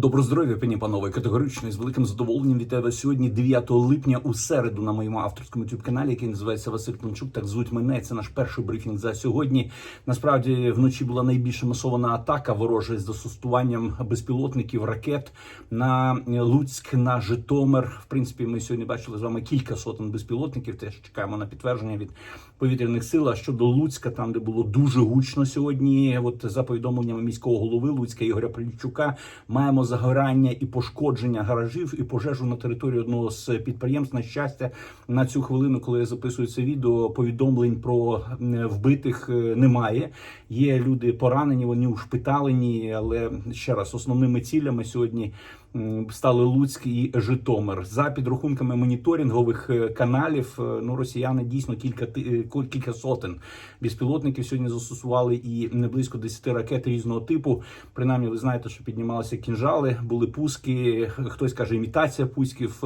Добро здоров'я, пані панове, категорично і з великим задоволенням вітаю вас сьогодні, 9 липня, у середу на моєму авторському youtube каналі, який називається Василь Климчук. Так звуть мене. Це наш перший брифінг за сьогодні. Насправді вночі була найбільша масована атака ворожа з застосуванням безпілотників ракет на Луцьк, на Житомир. В принципі, ми сьогодні бачили з вами кілька сотень безпілотників. Теж чекаємо на підтвердження від повітряних сил. А щодо Луцька, там де було дуже гучно сьогодні. От за повідомленнями міського голови Луцька Ігоря Полічука, маємо загорання і пошкодження гаражів і пожежу на території одного з підприємств. На щастя, на цю хвилину, коли я записую це відео, повідомлень про вбитих е, немає. Є люди поранені, вони ушпиталені, але ще раз основними цілями сьогодні. Стали Луцьк і Житомир за підрахунками моніторингових е, каналів. е, Ну росіяни дійсно кілька е, кілька сотень безпілотників сьогодні застосували і не близько 10 ракет різного типу. Принаймні, ви знаєте, що піднімалися кінжали, були пуски. Хтось каже, імітація пусків,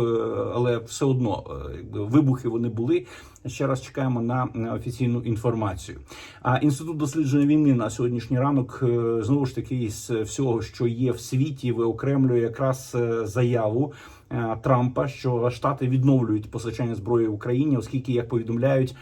але все одно вибухи вони були. Ще раз чекаємо на на офіційну інформацію. А інститут дослідження війни на сьогоднішній ранок е, знову ж таки з всього, що є в світі, виокремлює якраз е, заяву. е, Трампа, що Штати відновлюють постачання зброї Україні, оскільки, як повідомляють,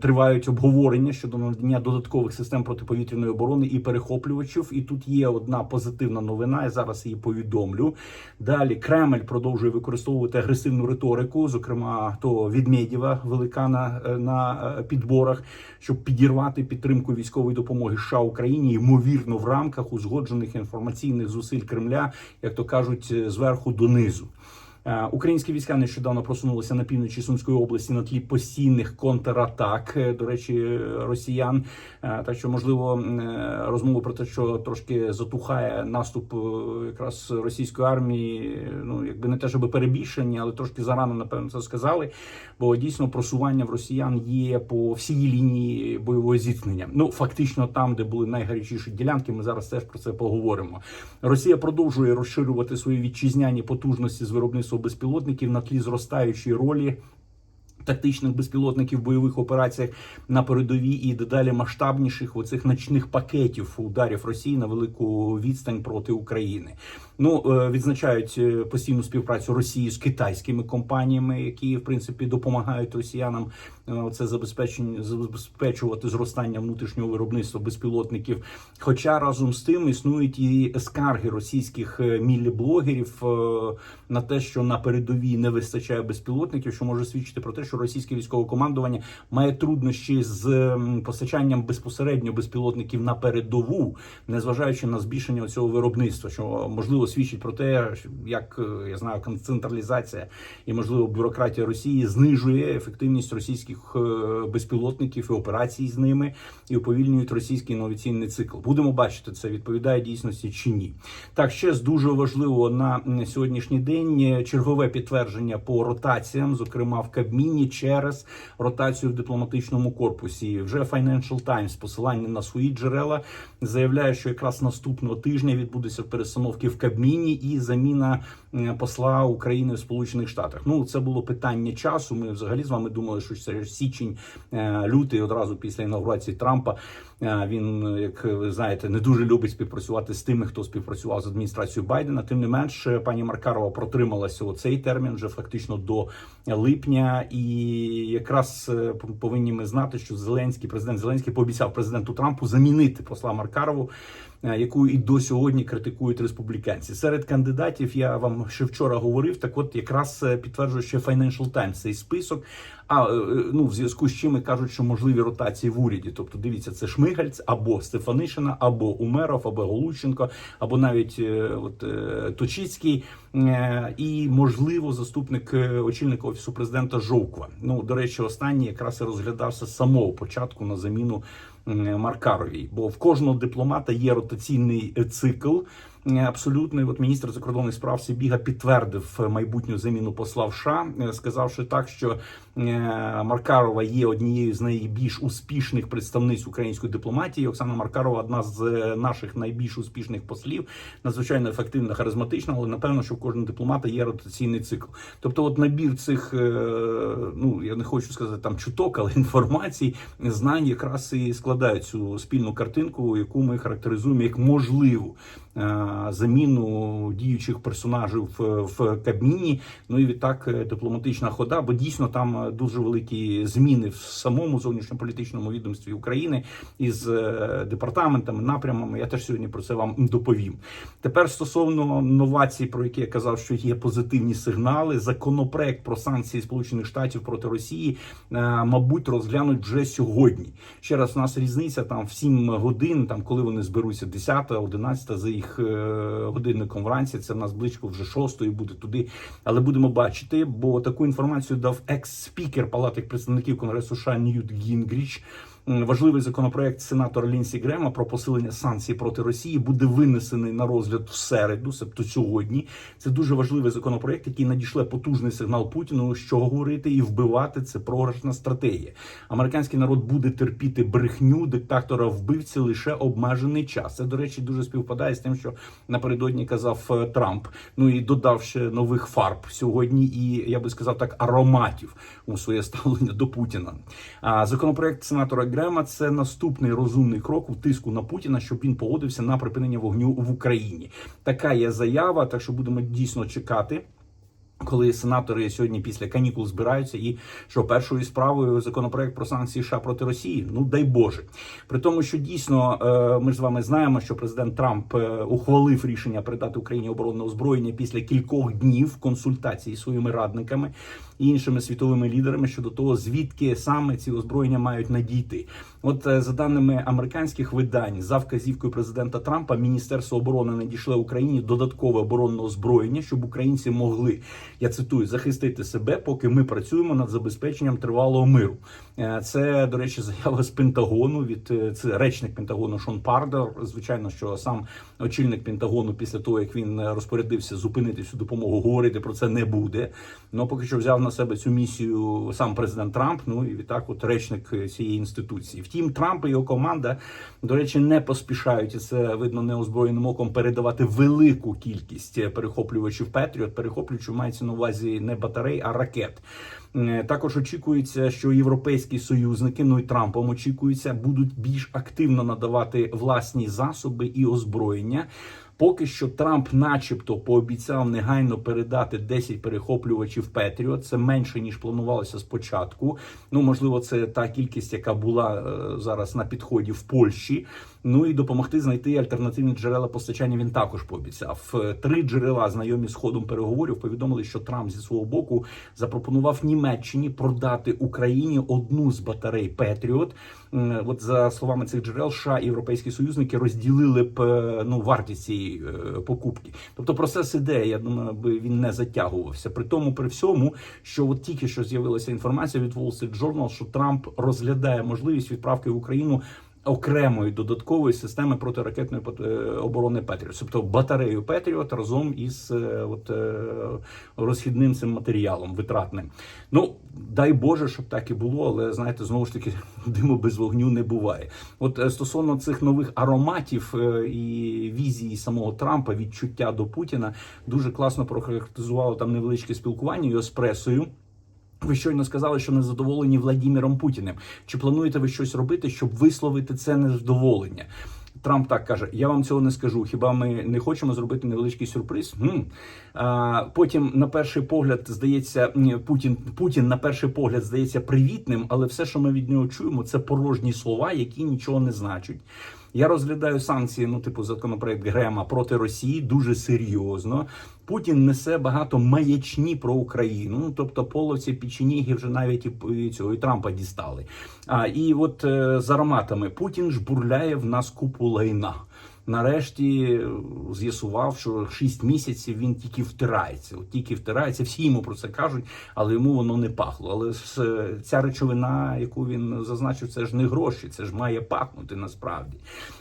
тривають обговорення щодо надання додаткових систем протиповітряної оборони і перехоплювачів. І тут є одна позитивна новина. Я зараз її повідомлю. Далі Кремль продовжує використовувати агресивну риторику, зокрема того від Медєва, великана е, на е, підборах, щоб підірвати підтримку військової допомоги США Україні, ймовірно, в рамках узгоджених інформаційних зусиль Кремля, як то кажуть, е, зверху донизу. Е, Українські війська нещодавно просунулися на півночі Сумської області на тлі постійних контратак. е, До речі, росіян. Е, Так що можливо м, розмови про те, що трошки затухає наступ якраз російської армії. Ну якби не те, щоб перебільшення, але трошки зарано напевно це сказали. Бо дійсно просування в росіян є по всій лінії бойового зіткнення. Ну фактично, там, де були найгарячіші ділянки, ми зараз теж про це поговоримо. Росія продовжує розширювати свої вітчизняні потужності з виробництва безпілотників на тлі зростаючої ролі. Тактичних безпілотників бойових операціях на передовій і дедалі масштабніших оцих ночних пакетів ударів Росії на велику відстань проти України. Ну е, відзначають е, постійну співпрацю Росії з китайськими компаніями, які в принципі допомагають росіянам е, це забезпечення забезпечувати зростання внутрішнього виробництва безпілотників. Хоча разом з тим існують і скарги російських міллі-блогерів е, на те, що на передовій не вистачає безпілотників, що може свідчити про те, що російське військове командування має труднощі з постачанням безпосередньо безпілотників на передову, незважаючи на збільшення цього виробництва, що можливо свідчить про те, як е, я знаю, концентралізація і можливо бюрократія Росії знижує ефективність російських е, безпілотників і операцій з ними і уповільнюють російський інноваційний цикл. Будемо бачити, це відповідає дійсності чи ні. Так, ще з дуже важливо на сьогоднішній день е, чергове підтвердження по ротаціям, зокрема в Кабміні, через ротацію в дипломатичному корпусі. Вже Financial Times, посилання на свої джерела, заявляє, що якраз наступного тижня відбудеться перестановки в Кабміні і заміна е, посла України в Сполучених Штатах. Ну це було питання часу. Ми взагалі з вами думали, що це січень, е, лютий, одразу після інаугурації Трампа. Е, Він, як ви знаєте, не дуже любить співпрацювати з тими, хто співпрацював з адміністрацією Байдена. Тим не менш, пані Маркарова протрималася цей термін вже фактично до липня. І якраз повинні ми знати, що Зеленський, президент Зеленський, пообіцяв президенту Трампу замінити посла Маркарову, е, яку і до сьогодні критикують республіканці. Серед кандидатів я вам ще вчора говорив. Так, от якраз е, підтверджує ще Financial Times цей список. А е, ну в зв'язку з чим і кажуть, що можливі ротації в уряді. Тобто, дивіться, це Шмигальц або Стефанишина, або Умеров, або Голущенко, або навіть от Точицький, і можливо заступник очільника офісу президента Жовква. Ну до речі, останній якраз і розглядався з самого початку на заміну Маркаровій, бо в кожного дипломата є ротаційний е, цикл. Е, Абсолютно, от міністр закордонних справ Сибіга підтвердив майбутню заміну посла США, е, сказавши так, що е, Маркарова є однією з найбільш успішних представниць української дипломатії. Оксана Маркарова одна з наших найбільш успішних послів, надзвичайно ефективна, харизматична, але напевно, що в кожного дипломата є ротаційний цикл. Тобто, от набір цих, ну я не хочу сказати там чуток, але інформацій, знань якраз і складають цю спільну картинку, яку ми характеризуємо як можливу заміну діючих персонажів в, Кабміні. Ну і відтак е, дипломатична хода, бо дійсно там е, дуже великі зміни в самому зовнішньополітичному відомстві України із е, департаментами, напрямами. Я теж сьогодні про це вам доповім. Тепер стосовно новацій, про які я казав, що є позитивні сигнали. Законопроект про санкції Сполучених Штатів проти Росії, мабуть, розглянуть вже сьогодні. Ще раз у нас різниця там в 7 годин, там коли вони зберуться 10, 11 за їх годинником вранці. Це в нас близько вже шостої буде туди. Але будемо бачити, бо таку інформацію дав екс-спікер Палати представників Конгресу США Ньют Гінгріч. Важливий законопроект сенатора Лінсі Грема про посилення санкцій проти Росії буде винесений на розгляд в середу, себто сьогодні. Це дуже важливий законопроект, який надішле потужний сигнал Путіну, що говорити і вбивати це програшна стратегія. Американський народ буде терпіти брехню диктатора вбивці лише обмежений час. Це до речі дуже співпадає з тим, що напередодні казав е, Трамп. Ну і додав ще нових фарб сьогодні, і я би сказав так, ароматів у своє ставлення до Путіна. А законопроект сенатора Грема це наступний розумний крок у тиску на Путіна, щоб він погодився на припинення вогню в Україні. Така є заява, так що будемо дійсно чекати. Коли сенатори сьогодні після канікул збираються, і що першою справою законопроект про санкції США проти Росії, ну дай Боже, при тому, що дійсно е, ми ж з вами знаємо, що президент Трамп е, ухвалив рішення передати Україні оборонне озброєння після кількох днів консультацій зі своїми радниками іншими світовими лідерами щодо того, звідки саме ці озброєння мають надійти. От е, за даними американських видань, за вказівкою президента Трампа, Міністерство оборони надійшле Україні додаткове оборонне озброєння, щоб українці могли, я цитую, захистити себе, поки ми працюємо над забезпеченням тривалого миру. Е, Це, до речі, заява з Пентагону від е, це речник Пентагону Шон Пардер. Звичайно, що сам очільник Пентагону, після того як він розпорядився зупинити цю допомогу, говорити про це не буде. Ну поки що взяв на себе цю місію сам президент Трамп. Ну і відтак, от речник цієї інституції. Втім, Трамп і його команда, до речі, не поспішають і це видно неозброєним оком передавати велику кількість перехоплювачів Петріот. Перехоплювачів мається на увазі не батарей, а ракет. Е, Також очікується, що європейські союзники, ну і Трампом очікується, будуть більш активно надавати власні засоби і озброєння. Поки що Трамп, начебто, пообіцяв негайно передати 10 перехоплювачів Петріот. Це менше ніж планувалося спочатку. Ну можливо, це та кількість, яка була е, зараз на підході в Польщі. Ну і допомогти знайти альтернативні джерела постачання. Він також пообіцяв. Е, Три джерела, знайомі з ходом переговорів, повідомили, що Трамп зі свого боку запропонував Німеччині продати Україні одну з батарей Петріот. От за словами цих джерел, США і європейські союзники розділили б е, ну вартість цієї е, покупки. Тобто процес іде. Я думаю, би він не затягувався. При тому, при всьому, що от тільки що з'явилася інформація від Wall Street Journal, що Трамп розглядає можливість відправки в Україну. Окремої додаткової системи протиракетної е, оборони Петріот, тобто батарею Петріот разом із е, от е, розхідним цим матеріалом витратним. Ну дай Боже, щоб так і було, але знаєте, знову ж таки диму без вогню не буває. От стосовно цих нових ароматів і візії самого Трампа, відчуття до Путіна, дуже класно прохарактеризувало там невеличке спілкування його з пресою. Ви щойно сказали, що не задоволені Владіміром Путіним. Чи плануєте ви щось робити, щоб висловити це незадоволення? Трамп так каже: Я вам цього не скажу. Хіба ми не хочемо зробити невеличкий сюрприз? Хм. А, потім, на перший погляд, здається, Путін Путін на перший погляд здається привітним, але все, що ми від нього чуємо, це порожні слова, які нічого не значать. Я розглядаю санкції, ну типу законопроект Грема проти Росії дуже серйозно. Путін несе багато маячні про Україну. Ну тобто половці печеніги вже навіть і цього і Трампа дістали. А і от е, з ароматами Путін жбурляє в нас купу лайна. Нарешті е, з'ясував, що 6 місяців він тільки втирається. От тільки втирається. Всі йому про це кажуть, але йому воно не пахло. Але ця речовина, яку він зазначив, це ж не гроші, це ж має пахнути насправді.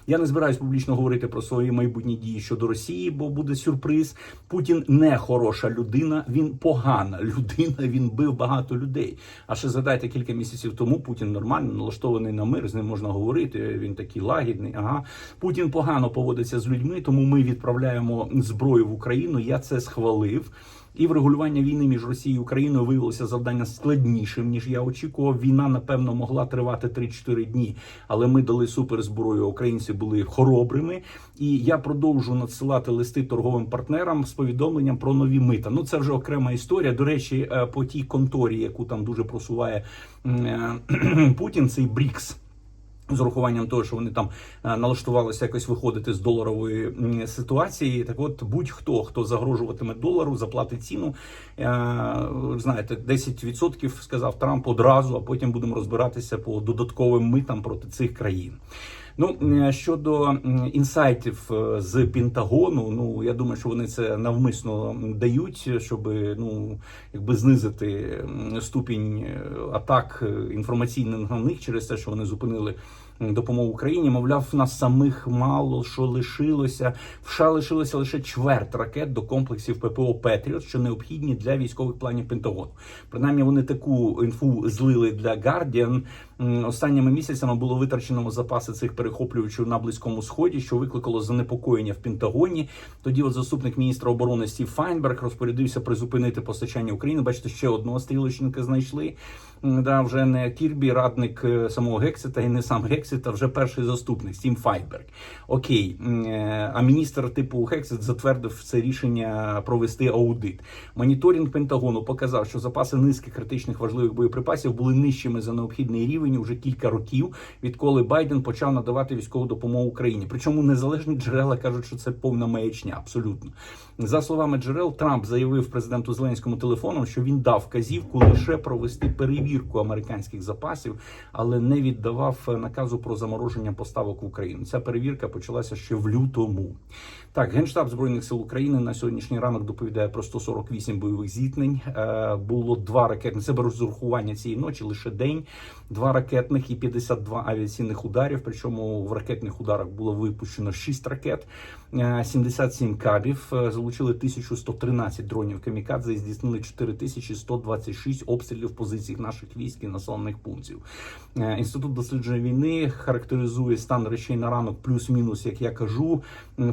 Я не збираюсь публічно говорити про свої майбутні дії щодо Росії, бо буде сюрприз. Путін не хороша людина, він погана людина. Він бив багато людей. А ще згадайте кілька місяців тому Путін нормально налаштований на мир. З ним можна говорити. Він такий лагідний. Ага, Путін погано поводиться з людьми. Тому ми відправляємо зброю в Україну. Я це схвалив. І врегулювання війни між Росією і Україною виявилося завдання складнішим ніж я очікував. Війна напевно могла тривати 3-4 дні, але ми дали суперзброю. Українці були хоробрими, і я продовжу надсилати листи торговим партнерам з повідомленням про нові мита. Ну це вже окрема історія. До речі, е, по тій конторі, яку там дуже просуває е, Путін, цей Брікс. З урахуванням того, що вони там е, налаштувалися якось виходити з доларової ситуації, так от будь-хто хто загрожуватиме долару, заплатить ціну. Е, знаєте, 10% сказав Трамп одразу, а потім будемо розбиратися по додатковим митам проти цих країн. Ну щодо інсайтів е, з Пентагону, ну я думаю, що вони це навмисно дають, щоб ну якби знизити ступінь е, атак е, інформаційних на них через те, що вони зупинили допомогу Україні. Мовляв, нас самих мало що лишилося. В США лишилося лише чверть ракет до комплексів ППО Петріот, що необхідні для військових планів Пентагону. Принаймні, вони таку інфу злили для Guardian. Останніми місяцями було витрачено запаси цих перехоплювачів на близькому сході, що викликало занепокоєння в Пентагоні. Тоді, от заступник міністра оборони Стів Файнберг розпорядився призупинити постачання України. Бачите, ще одного стрілочника знайшли. Да, вже не Кірбі, радник е, самого Гексита, і не сам Гексит, а вже перший заступник Стім Файнберг. Окей, е, а міністр типу Гексит затвердив це рішення провести аудит. Моніторинг Пентагону показав, що запаси низки критичних важливих боєприпасів були нижчими за необхідний рівень уже кілька років, відколи Байден почав надавати військову допомогу Україні. Причому незалежні джерела кажуть, що це повна маячня. Абсолютно за словами джерел, Трамп заявив президенту Зеленському телефоном, що він дав вказівку лише провести перевірку американських запасів, але не віддавав наказу про замороження поставок в Україну. Ця перевірка почалася ще в лютому. Так, генштаб збройних сил України на сьогоднішній ранок доповідає про 148 бойових зіткнень. Е, було два ракетні. Це розрахування цієї ночі, лише день, два ракетних і 52 авіаційних ударів. Причому в ракетних ударах було випущено 6 ракет, 77 кабів. е, Залучили 1113 дронів камікадзе і здійснили 4126 обстрілів позицій наших військ і населених пунктів. Е, Інститут дослідження війни характеризує стан речей на ранок, плюс-мінус, як я кажу,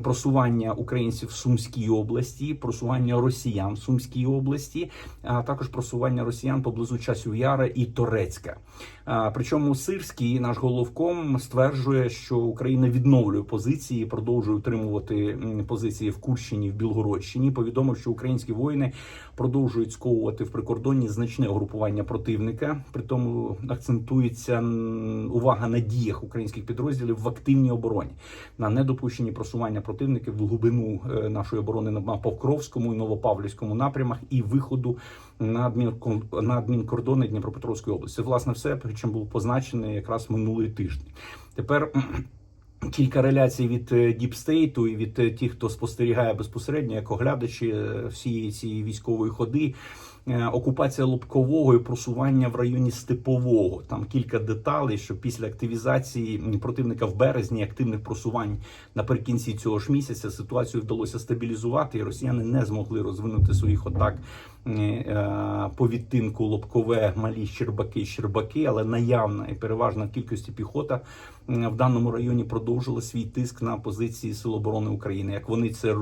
просування українців в Сумській області, просування росіян в Сумській області, а також просування росіян поблизу часів Яра і Торецька. Причому Сирський, наш головком, стверджує, що Україна відновлює позиції, продовжує утримувати м, позиції в Курщині, в Білгородщині. Повідомив, що українські воїни продовжують сковувати в прикордонні значне угрупування противника. При тому акцентується увага на діях українських підрозділів в активній обороні, на недопущенні просування противників в глибину е, нашої оборони на Покровському і Новопавлівському напрямах і виходу на адмінкон- на адмінкордони Дніпропетровської області. Власне, все причому був позначений якраз минулий тиждень. Тепер. Кілька реляцій від Діпстейту і від е, тих, хто спостерігає безпосередньо, як оглядачі е, всієї цієї військової ходи. Е, Окупація Лобкового і просування в районі Степового. Там кілька деталей, що після активізації противника в березні активних просувань наприкінці цього ж місяця ситуацію вдалося стабілізувати, і росіяни не змогли розвинути своїх атак е, е, по відтинку Лобкове, малі Щербаки, Щербаки, але наявна і переважна кількості піхота в даному районі продовжила свій тиск на позиції Сил оборони України, як вони це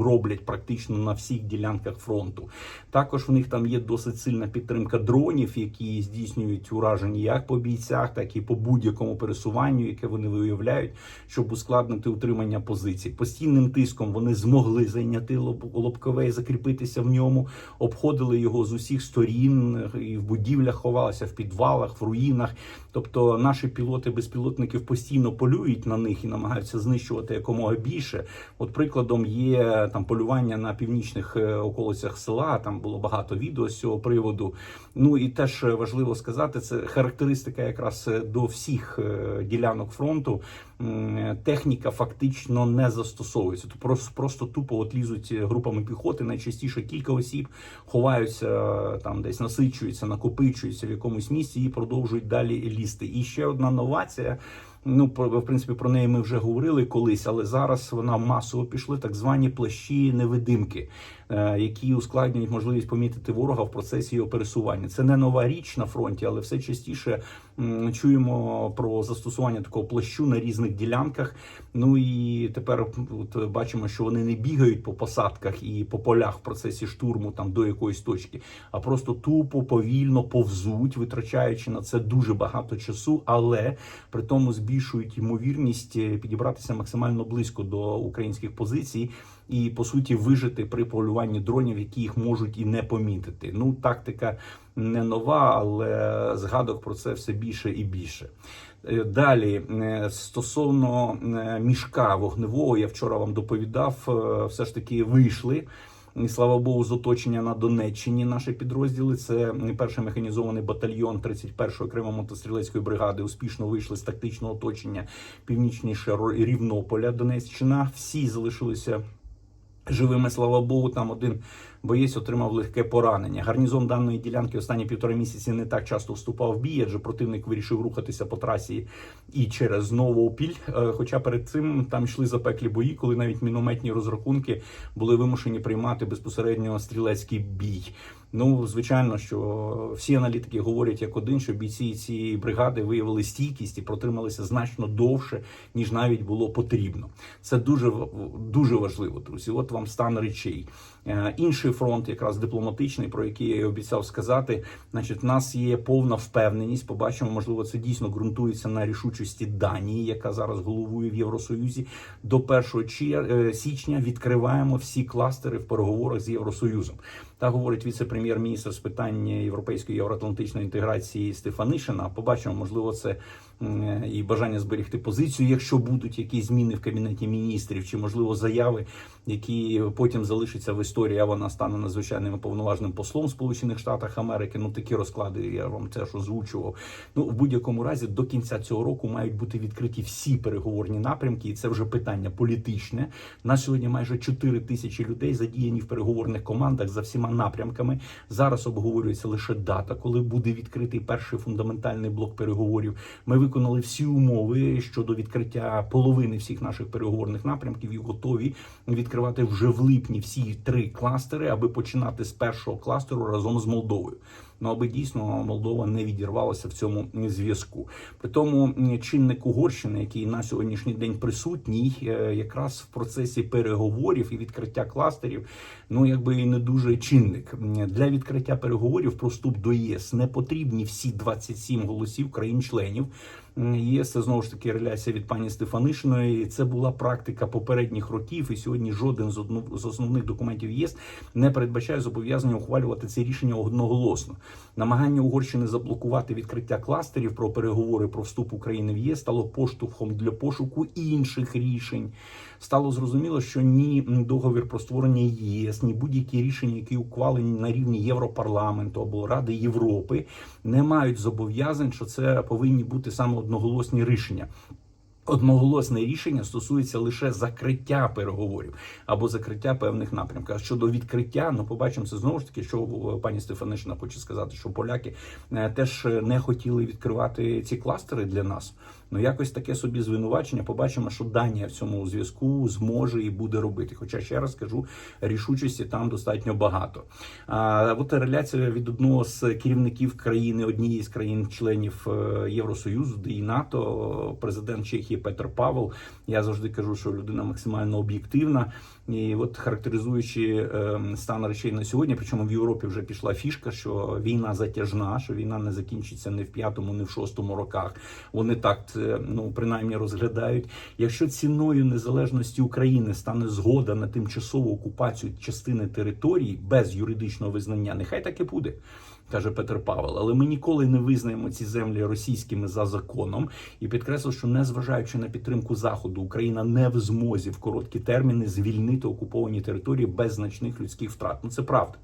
роблять практично на всіх ділянках фронту. Також в них там є досить сильна підтримка дронів, які здійснюють ураження як по бійцях, так і по будь-якому пересуванню, яке вони виявляють, щоб ускладнити утримання позицій. Постійним тиском вони змогли зайняти Лоб- Лобкове і закріпитися в ньому, обходили його з усіх сторін, і в будівлях ховалися, в підвалах, в руїнах. Тобто наші пілоти безпілотників постійно полюють на них і намагаються знищувати якомога більше. От прикладом є там полювання на північних е, околицях села. Там було багато відео з цього приводу. Ну і теж е, важливо сказати, це характеристика якраз е, до всіх е, ділянок фронту. Техніка фактично не застосовується. Тобто просто, просто тупо от лізуть е, групами піхоти. Найчастіше кілька осіб ховаються е, там, десь насичуються, накопичуються в якомусь місці і продовжують далі лізти. І ще одна новація. Ну, в принципі, про неї ми вже говорили колись, але зараз вона масово пішли так звані плащі невидимки, е, які ускладнюють можливість помітити ворога в процесі його пересування. Це не нова річ на фронті, але все частіше Чуємо про застосування такого плащу на різних ділянках. Ну і тепер от, бачимо, що вони не бігають по посадках і по полях в процесі штурму там до якоїсь точки, а просто тупо повільно повзуть, витрачаючи на це дуже багато часу, але при тому збільшують ймовірність е, підібратися максимально близько до українських позицій. І по суті вижити при полюванні дронів, які їх можуть і не помітити. Ну тактика не нова, але згадок про це все більше і більше. Е, Далі е, стосовно е, мішка вогневого, я вчора вам доповідав, все ж таки вийшли. І, слава Богу, з оточення на Донеччині наші підрозділи. Це перший механізований батальйон 31-ї окремої мотострілецької бригади. Успішно вийшли з тактичного оточення північніше Рівнополя, Донеччина. Всі залишилися живими, слава Богу. Там один боєць отримав легке поранення. Гарнізон даної ділянки останні півтора місяці не так часто вступав в бій, адже противник вирішив рухатися по трасі і через Новоопіль. Е, Хоча перед цим там йшли запеклі бої, коли навіть мінометні розрахунки були вимушені приймати безпосередньо стрілецький бій. Ну, звичайно, що всі аналітики говорять як один, що бійці цієї бригади виявили стійкість і протрималися значно довше, ніж навіть було потрібно. Це дуже дуже важливо, друзі. От вам стан речей. Е, Інший фронт, якраз дипломатичний, про який я і обіцяв сказати. Значить, в нас є повна впевненість. Побачимо, можливо, це дійсно ґрунтується на рішучості Данії, яка зараз головує в Євросоюзі. До 1 чер- е, січня відкриваємо всі кластери в переговорах з Євросоюзом. Та говорить віце-прем'єр-міністр з питань європейської євроатлантичної інтеграції Стефанишина. Побачимо, можливо, це і бажання зберегти позицію, якщо будуть якісь зміни в кабінеті міністрів, чи можливо заяви, які потім залишаться в історії. А вона стане надзвичайним повноважним послом Сполучених Штатах Америки. Ну такі розклади я вам теж озвучував. Ну в будь-якому разі до кінця цього року мають бути відкриті всі переговорні напрямки, і це вже питання політичне. На сьогодні майже 4 тисячі людей задіяні в переговорних командах за всіма напрямками. Зараз обговорюється лише дата, коли буде відкритий перший фундаментальний блок переговорів. Ми виконали всі умови щодо відкриття половини всіх наших переговорних напрямків і готові відкривати вже в липні всі три кластери, аби починати з першого кластеру разом з Молдовою. Ну аби дійсно Молдова не відірвалася в цьому зв'язку. При тому чинник Угорщини, який на сьогоднішній день присутній, е, якраз в процесі переговорів і відкриття кластерів, ну якби і не дуже чинник для відкриття переговорів про вступ до ЄС не потрібні всі 27 голосів країн-членів. ЄС це знову ж таки реляція від пані Стефанишиної. Це була практика попередніх років, і сьогодні жоден з одну з основних документів ЄС не передбачає зобов'язання ухвалювати це рішення одноголосно. Намагання Угорщини заблокувати відкриття кластерів про переговори про вступ України в ЄС стало поштовхом для пошуку інших рішень. Стало зрозуміло, що ні договір про створення ЄС, ні будь-які рішення, які ухвалені на рівні Європарламенту або Ради Європи, не мають зобов'язань, що це повинні бути саме одноголосні рішення. Одноголосне рішення стосується лише закриття переговорів або закриття певних напрямків. А щодо відкриття, ну побачимо це знову ж таки, що е, пані Стефанишина хоче сказати, що поляки е, теж не хотіли відкривати ці кластери для нас. Ну якось таке собі звинувачення. Побачимо, що Данія в цьому зв'язку зможе і буде робити. Хоча ще раз кажу, рішучості там достатньо багато. А от реляція від одного з керівників країни, однієї з країн-членів е, Євросоюзу, де і НАТО, президент Чехії Петр Павел. Я завжди кажу, що людина максимально об'єктивна. І от характеризуючи е, стан речей на сьогодні, причому в Європі вже пішла фішка, що війна затяжна, що війна не закінчиться не в п'ятому, не в шостому роках. Вони так ну принаймні розглядають. Якщо ціною незалежності України стане згода на тимчасову окупацію частини території без юридичного визнання, нехай так і буде. Каже Петр Павел, але ми ніколи не визнаємо ці землі російськими за законом і підкреслив, що незважаючи на підтримку заходу, Україна не в змозі в короткі терміни звільнити окуповані території без значних людських втрат. Ну це правда.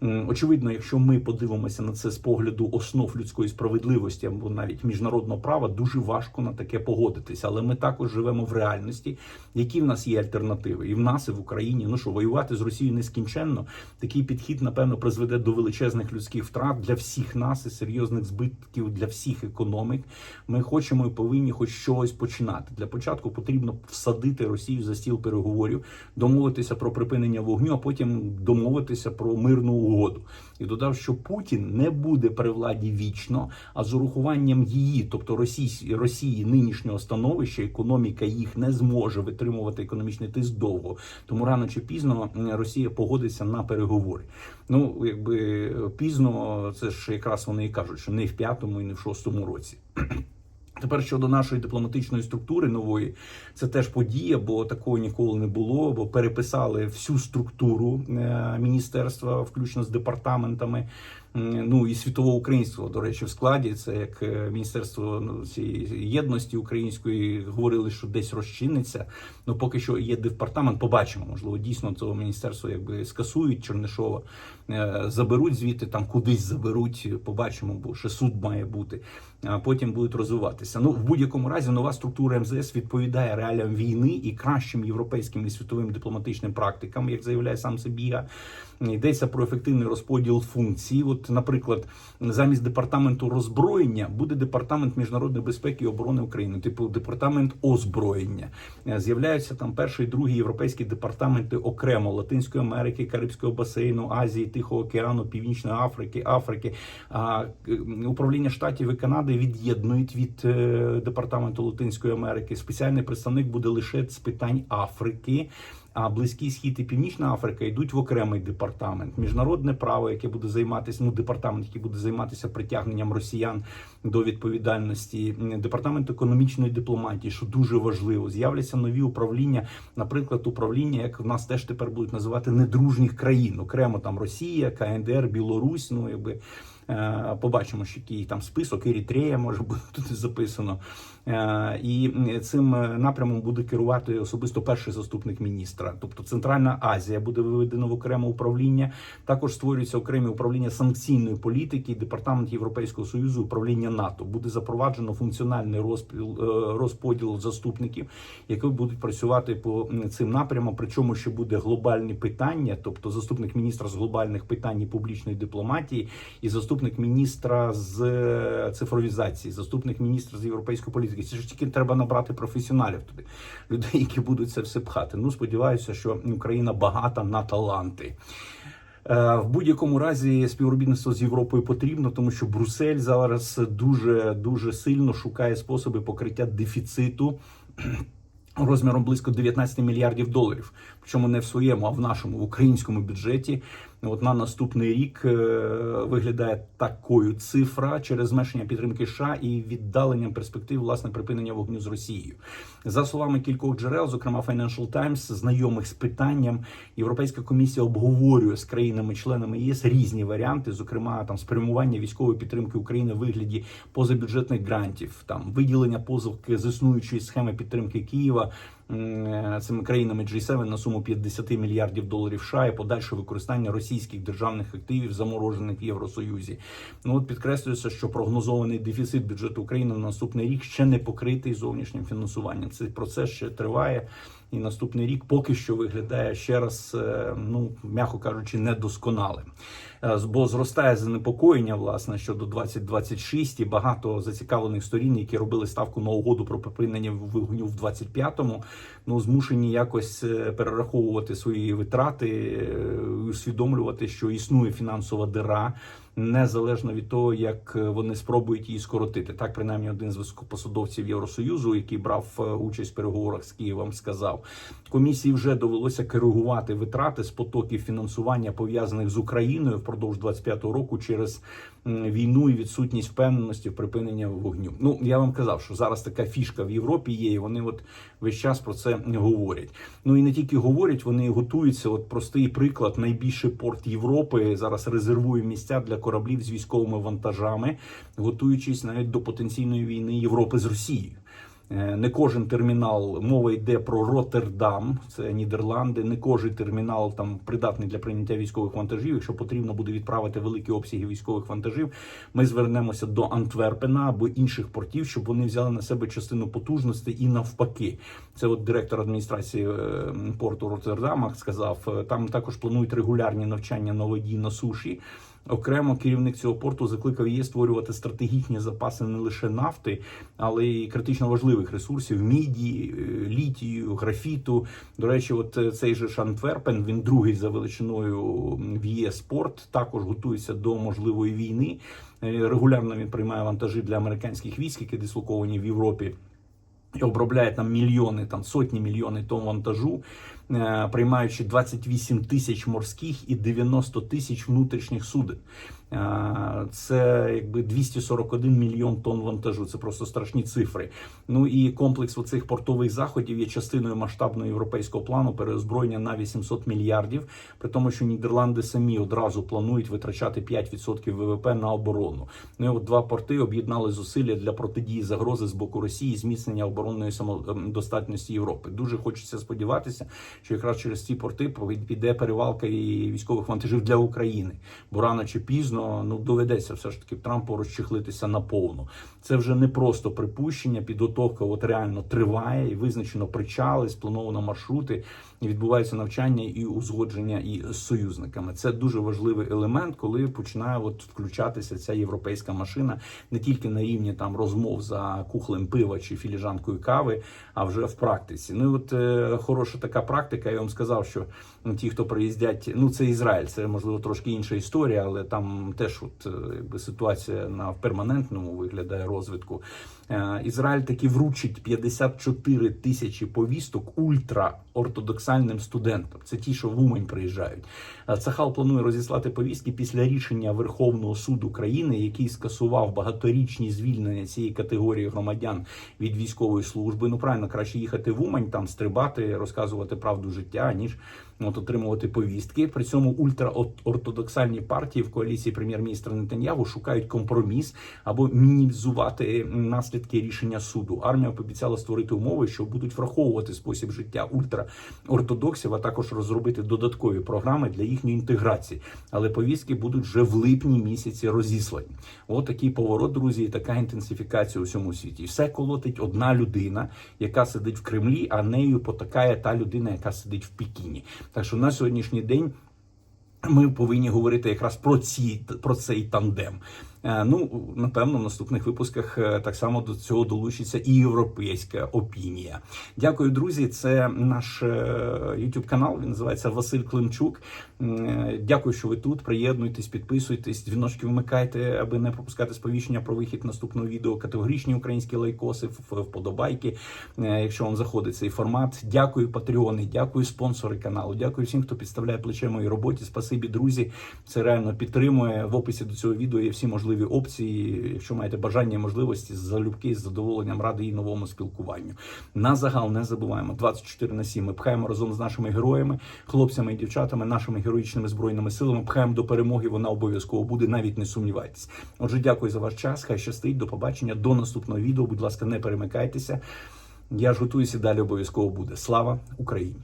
Очевидно, якщо ми подивимося на це з погляду основ людської справедливості або навіть міжнародного права, дуже важко на таке погодитися. Але ми також живемо в реальності, які в нас є альтернативи, і в нас, і в Україні. Ну що воювати з Росією нескінченно. Такий підхід, напевно, призведе до величезних людських втрат для всіх нас і серйозних збитків для всіх економік. Ми хочемо і повинні хоч щось починати. Для початку потрібно всадити Росію за стіл переговорів, домовитися про припинення вогню, а потім домовитися про мирну угоду. І додав, що Путін не буде при владі вічно, а з урахуванням її, тобто Росії, Росії нинішнього становища, економіка їх не зможе витримувати економічний тиск довго. Тому рано чи пізно Росія погодиться на переговори. Ну якби пізно, це ж якраз вони і кажуть, що не в п'ятому і не в шостому році. Тепер щодо нашої дипломатичної структури нової, це теж подія, бо такого ніколи не було. Бо переписали всю структуру е, міністерства, включно з департаментами. Ну і світового українства, до речі, в складі це як е, міністерство ну, цієї єдності української говорили, що десь розчиниться. Ну поки що є департамент. Побачимо, можливо, дійсно цього міністерства якби скасують Чернишова, е, заберуть звідти там кудись заберуть. Побачимо, бо ще суд має бути. А потім будуть розвиватися. Ну в будь-якому разі нова структура МЗС відповідає реаліям війни і кращим європейським і світовим дипломатичним практикам, як заявляє сам Себіга. Йдеться про ефективний розподіл функцій. От, наприклад, замість департаменту роззброєння буде департамент міжнародної безпеки і оборони України, типу департамент озброєння. Е, З'являються там перший і другий європейські департаменти окремо Латинської Америки, Карибського басейну, Азії, Тихого океану, Північної Африки, Африки. А е, управління штатів і Канади від'єднують від е, департаменту Латинської Америки. Спеціальний представник буде лише з питань Африки. А близький схід і північна Африка йдуть в окремий департамент. Міжнародне право, яке буде займатися, ну департамент, який буде займатися притягненням росіян до відповідальності, департамент економічної дипломатії, що дуже важливо. З'являться нові управління, наприклад, управління, як в нас теж тепер будуть називати недружніх країн, окремо там Росія, КНДР, Білорусь. Ну якби. Е, Побачимо, що який там список Ерітрея може бути тут записано. Е, І цим напрямом буде керувати особисто перший заступник міністра. Тобто Центральна Азія буде виведена в окреме управління. Також створюється окремі управління санкційної політики, департамент Європейського союзу, управління НАТО. Буде запроваджено функціональний розпіл, е, розподіл заступників, які будуть працювати по цим напрямам. Причому ще буде глобальні питання, тобто заступник міністра з глобальних питань і публічної дипломатії, і заступник міністра з е, цифровізації, заступник міністра з європейської політики. Це ж тільки треба набрати професіоналів туди, людей, які будуть це все пхати. Ну сподіваюся, що Україна багата на таланти. Е, В будь-якому разі співробітництво з Європою потрібно, тому що Брюссель зараз дуже дуже сильно шукає способи покриття дефіциту. Розміром близько 19 мільярдів доларів, причому не в своєму, а в нашому в українському бюджеті. От на наступний рік е, виглядає такою цифра через зменшення підтримки США і віддаленням перспектив власне припинення вогню з Росією. За словами кількох джерел, зокрема Financial Times, знайомих з питанням, Європейська комісія обговорює з країнами-членами ЄС різні варіанти, зокрема там спрямування військової підтримки України в вигляді позабюджетних грантів, там виділення позовки з існуючої схеми підтримки Києва цими країнами G7 на суму 50 мільярдів доларів США і подальше використання російських державних активів, заморожених в Євросоюзі. Ну от підкреслюється, що прогнозований дефіцит бюджету України на наступний рік ще не покритий зовнішнім фінансуванням. Цей процес ще триває. І наступний рік поки що виглядає ще раз, е, ну м'яко кажучи, недосконалим. Е, Бо зростає занепокоєння власне щодо 2026 і багато зацікавлених сторін, які робили ставку на угоду про припинення вогню в 25-му, ну змушені якось е, перераховувати свої витрати, е, усвідомлювати, що існує фінансова дира. Незалежно від того, як вони спробують її скоротити, так принаймні один з високопосадовців Євросоюзу, який брав е, участь в переговорах з Києвом, сказав комісії вже довелося коригувати витрати з потоків фінансування пов'язаних з Україною впродовж 25-го року через війну і відсутність впевненості в припинення вогню. Ну я вам казав, що зараз така фішка в Європі є, і вони от весь час про це говорять. Ну і не тільки говорять, вони готуються. От простий приклад, найбільший порт Європи зараз резервує місця для кораблів з військовими вантажами, готуючись навіть до потенційної війни Європи з Росією. Е, Не кожен термінал мова йде про Роттердам, це Нідерланди. Не кожен термінал там придатний для прийняття військових вантажів. Якщо потрібно буде відправити великі обсяги військових вантажів, ми звернемося до Антверпена або інших портів, щоб вони взяли на себе частину потужності і навпаки. Це от директор адміністрації е, порту Роттердама сказав. е, Там також планують регулярні навчання на воді на суші. Окремо керівник цього порту закликав ЄС створювати стратегічні запаси не лише нафти, але й критично важливих ресурсів міді, е, літію, графіту. До речі, от е, цей же Шантверпен, він другий за величиною в ЄС порт, також готується до можливої війни. Е, Регулярно він приймає вантажі для американських військ, які дислоковані в Європі. І обробляє там мільйони, там сотні мільйони тонн вантажу, приймаючи 28 тисяч морських і 90 тисяч внутрішніх суден. Це якби 241 мільйон тонн вантажу. Це просто страшні цифри. Ну і комплекс оцих портових заходів є частиною масштабного європейського плану переозброєння на 800 мільярдів. При тому, що Нідерланди самі одразу планують витрачати 5% ВВП на оборону. Ну і от два порти об'єднали зусилля для протидії загрози з боку Росії, і зміцнення оборонної самодостатності Європи. Дуже хочеться сподіватися, що якраз через ці порти піде перевалка і військових вантажів для України, бо рано чи пізно ну доведеться все ж таки Трампу розчехлитися наповну. Це вже не просто припущення, підготовка от реально триває і визначено причали, сплановано маршрути. І відбувається навчання і узгодження і з союзниками. Це дуже важливий елемент, коли починає от включатися ця європейська машина не тільки на рівні там розмов за кухлем пива чи філіжанкою кави, а вже в практиці. Ну і от е, хороша така практика. Я вам сказав, що ну, ті, хто приїздять, ну це Ізраїль, це можливо трошки інша історія, але там теж от е, якби ситуація на перманентному виглядає розвитку. Е, Ізраїль таки вручить 54 тисячі повісток ультраортодоксальним студентам. Це ті, що в Умань приїжджають. Е, Цахал планує розіслати повістки після рішення Верховного суду країни, який скасував багаторічні звільнення цієї категорії громадян від військової служби. Ну правильно, краще їхати в Умань, там стрибати, розказувати правду життя, ніж от отримувати повістки. При цьому ультраортодоксальні партії в коаліції прем'єр-міністра Нетаньягу шукають компроміс або мінімізувати наслідки рішення суду. Армія пообіцяла створити умови, що будуть враховувати спосіб життя ультраортодоксів, а також розробити додаткові програми для їхньої інтеграції. Але повістки будуть вже в липні місяці розіслані. От такий поворот, друзі, і така інтенсифікація у всьому світі. І все колотить одна людина, яка сидить в Кремлі, а нею потакає та людина, яка сидить в Пекіні. Так що на сьогоднішній день. Ми повинні говорити якраз про ці про цей тандем. Е, Ну напевно, в наступних випусках е, так само до цього долучиться і європейська опінія. Дякую, друзі. Це наш е, YouTube канал. Він називається Василь Климчук. Дякую, що ви тут. Приєднуйтесь, підписуйтесь, дзвіночки вмикайте, аби не пропускати сповіщення про вихід наступного відео. Категоричні українські лайкоси, вподобайки. Якщо вам заходить цей формат. Дякую, патреони, дякую, спонсори каналу. Дякую всім, хто підставляє плече моїй роботі. Спасибі, друзі. Це реально підтримує. В описі до цього відео є всі можливі опції. Якщо маєте бажання і можливості, залюбки з задоволенням радий і новому спілкуванню. На загал не забуваємо 24 на 7. Ми пхаємо разом з нашими героями, хлопцями і дівчатами, нашими героїчними збройними силами. Пхаємо до перемоги. Вона обов'язково буде. Навіть не сумнівайтесь. Отже, дякую за ваш час. Хай щастить. До побачення. До наступного відео. Будь ласка, не перемикайтеся. Я ж готуюся далі. Обов'язково буде. Слава Україні!